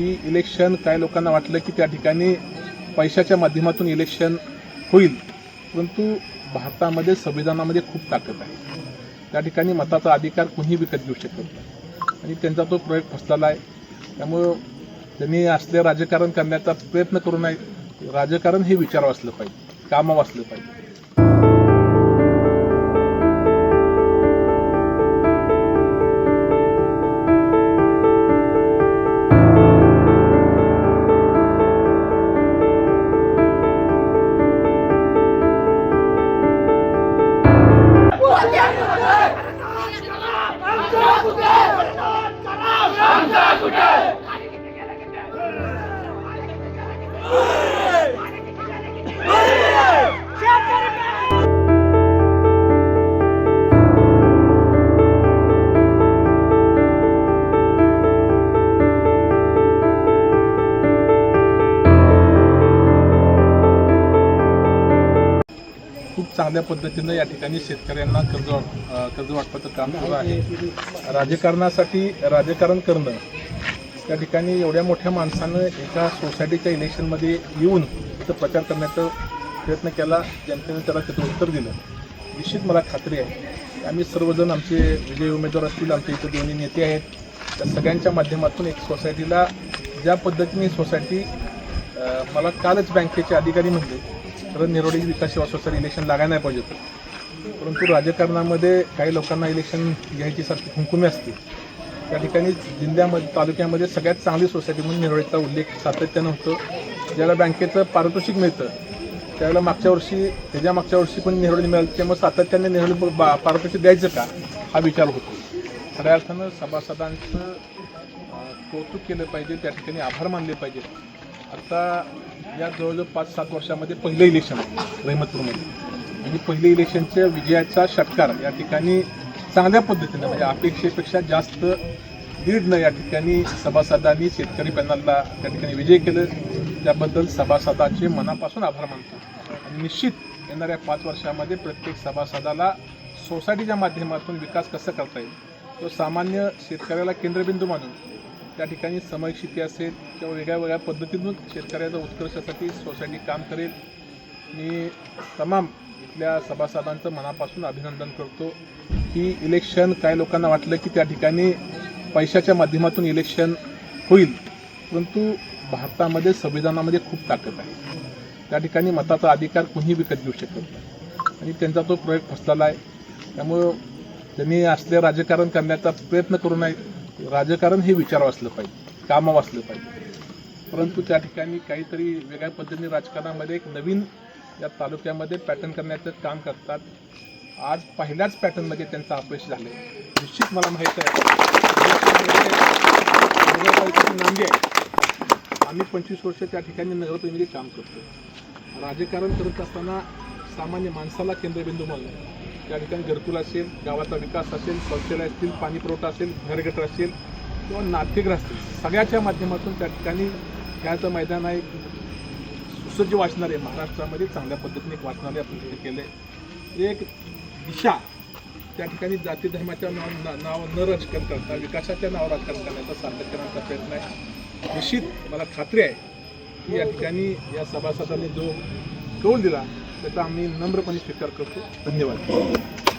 की इलेक्शन काय लोकांना वाटलं की त्या ठिकाणी पैशाच्या माध्यमातून इलेक्शन होईल. परंतु भारतामध्ये संविधानामध्ये खूप ताकद आहे. त्या ठिकाणी मताचा अधिकार कुणीही विकत घेऊ शकत नाही. आणि त्यांचा तो प्रयोग फसलेला आहे. त्यामुळं त्यांनी असले राजकारण करण्याचा प्रयत्न करू नये. राजकारण हे विचार वाचलं पाहिजे कामं वाचलं पाहिजे. Stop! Stop! चांगल्या पद्धतीनं या ठिकाणी शेतकऱ्यांना कर्ज कर्ज वाटपाचं काम सुरू आहे. राजकारणासाठी राजकारण करणं त्या ठिकाणी एवढ्या मोठ्या माणसानं एका सोसायटीच्या इलेक्शनमध्ये येऊन तिथं प्रचार करण्याचा प्रयत्न केला जनतेने त्याला त्याचं उत्तर दिलं. निश्चित मला खात्री आहे आम्ही सर्वजण आमचे विजयी उमेदवार असतील आमचे इथं दोन्ही नेते आहेत. त्या सगळ्यांच्या माध्यमातून एक सोसायटीला ज्या पद्धतीने सोसायटी मला कालच बँकेचे अधिकारी म्हणले तर निरोडी विकास सेवा इलेक्शन लागायला नाही पाहिजे होतं. परंतु राजकारणामध्ये काही लोकांना इलेक्शन घ्यायची सारखी हुंकुमी असते त्या ठिकाणी जिल्ह्यामध्ये तालुक्यामध्ये सगळ्यात चांगली सोसायटी म्हणून निरोडीचा उल्लेख सातत्यानं होतो. ज्याला बँकेचं पारितोषिक मिळतं. त्यावेळेला मागच्या वर्षी त्याच्या मागच्या वर्षी पण निरोडी मिळाली. त्यामुळे सातत्याने निरोडी बा- पारितोषिक द्यायचं का? हा विचार होतो. खऱ्या अर्थानं सभासदांचं कौतुक केलं पाहिजे. त्या ठिकाणी आभार मानले पाहिजेत. आता या जवळजवळ पाच सात वर्षामध्ये पहिलं इलेक्शन आहे रहिमतपूरमध्ये. आणि पहिले इलेक्शनच्या विजयाचा षटकार या ठिकाणी चांगल्या पद्धतीनं म्हणजे अपेक्षेपेक्षा जास्त दीडनं या ठिकाणी सभासदांनी शेतकरी पॅनलला त्या ठिकाणी विजय केलं. त्याबद्दल सभासदाचे मनापासून आभार मानतो. आणि निश्चित येणाऱ्या पाच वर्षामध्ये प्रत्येक सभासदाला सोसायटीच्या माध्यमातून विकास कसा करता येईल? तो सामान्य शेतकऱ्याला केंद्रबिंदू मानून त्या ठिकाणी समयक्षिती शेती असेल किंवा वेगळ्या वेगळ्या पद्धतीतून शेतकऱ्याच्या उत्कर्षासाठी सोसायटी काम करेल. मी तमाम इथल्या सभासदांचं मनापासून अभिनंदन करतो की इलेक्शन काय लोकांना वाटलं की त्या ठिकाणी पैशाच्या माध्यमातून इलेक्शन होईल. परंतु भारतामध्ये संविधानामध्ये खूप ताकद आहे. त्या ठिकाणी मताचा अधिकार कुणीही विकत घेऊ शकत नाही. आणि त्यांचा तो प्रयोग फसलेला आहे. त्यामुळं त्यांनी असले राजकारण करण्याचा प्रयत्न करू नये. राजकारण हे विचार वाचलं पाहिजे कामं वाचलं पाहिजे. परंतु त्या ठिकाणी काहीतरी वेगळ्या पद्धतीने राजकारणामध्ये एक नवीन या तालुक्यामध्ये पॅटर्न करण्याचं काम करतात. आज पहिल्याच पॅटर्नमध्ये त्यांचं अपयश झालं निश्चित मला माहीत आहे नगरपालिकेची आम्ही पंचवीस वर्ष त्या ठिकाणी नगरप्रतिनिधी काम करतो राजकारण करत असताना सामान्य माणसाला केंद्रबिंदू म्हणून त्या ठिकाणी घरकुल असेल गावाचा विकास असेल शौचालय असतील पाणीपुरवठा असेल घरगटर असेल किंवा नाट्यगृह असतील सगळ्याच्या माध्यमातून त्या ठिकाणी खेळाचं मैदान आहे. सुसज्ज वाचणारे महाराष्ट्रामध्ये चांगल्या पद्धतीने एक वाचनालय आपण तिथे केले. एक दिशा त्या ठिकाणी जाती धर्माच्या नाव नाव न राजकारण करता विकासाच्या नाव राजकारण करण्याचा सातत्याचा प्रयत्न आहे. निश्चित मला खात्री आहे की या ठिकाणी या सभासदांनी जो कौल दिला त्याचा आम्ही नम्रपणे स्वीकार करतो. धन्यवाद.